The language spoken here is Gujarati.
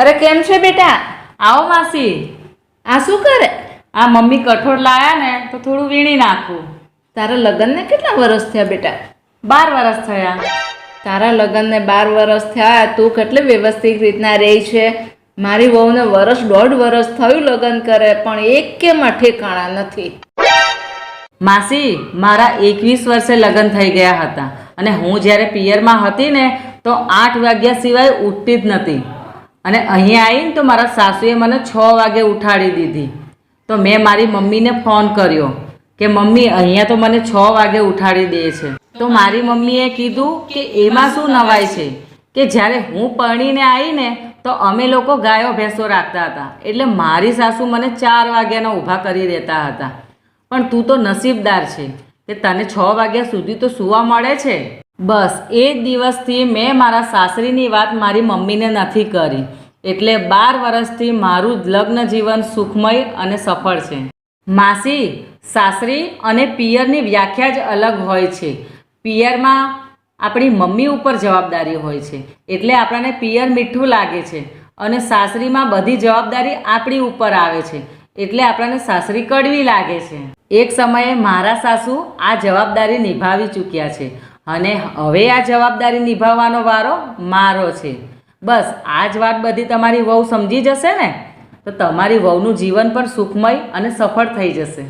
અરે કેમ છે બેટા? આવો માસી. આ શું કરે? આ મમ્મી કઠોળ લાયા ને તો થોડું વીણી નાખું. તારા લગ્નને કેટલા વર્ષ થયા બેટા? બાર વર્ષ થયા. તારા લગ્નને બાર વર્ષ થયા તું કેટલી વ્યવસ્થિત રીતના રહી છે? મારી વહુને વર્ષ દોઢ વર્ષ થયું લગ્ન કરે પણ એક કે ઠેકાણા નથી. માસી મારા એકવીસ વર્ષે લગ્ન થઈ ગયા હતા. અને હું જ્યારે પિયરમાં હતી ને તો આઠ વાગ્યા સિવાય ઉઠતી જ નથી. અને અહીંયા આવીને તો મારા સાસુએ મને છ વાગે ઉઠાડી દીધી. તો મેં મારી મમ્મીને ફોન કર્યો કે, મમ્મી, અહીંયા તો મને છ વાગે ઉઠાડી દે છે. તો મારી મમ્મીએ કીધું કે, એમાં શું નવાય છે? કે જ્યારે હું પરણીને આવીને તો અમે લોકો ગાયો ભેંસો રાખતા હતા. એટલે મારી સાસુ મને ચાર વાગ્યાના ઊભા કરી દેતા હતા. પણ તું તો નસીબદાર છે કે તને છ વાગ્યા સુધી તો સૂવા મળે છે. બસ, એ જ દિવસથી મેં મારા સાસરીની વાત મારી મમ્મીને નથી કરી. એટલે બાર વર્ષથી મારું લગ્ન જીવન સુખમય અને સફળ છે. માસી, સાસરી અને પિયરની વ્યાખ્યા જ અલગ હોય છે. પિયરમાં આપણી મમ્મી ઉપર જવાબદારી હોય છે. એટલે આપણને પિયર મીઠું લાગે છે અને સાસરીમાં બધી જવાબદારી આપણી ઉપર આવે છે. એટલે આપણને સાસરી કડવી લાગે છે. એક સમયે મારા સાસુ આ જવાબદારી નિભાવી ચૂક્યા છે અને હવે આ જવાબદારી નિભાવવાનો વારો મારો છે. બસ આ જ વાત બધી તમારી વહુ સમજી જશે ને? તો તમારી વહુનું જીવન પણ સુખમય અને સફળ થઈ જશે.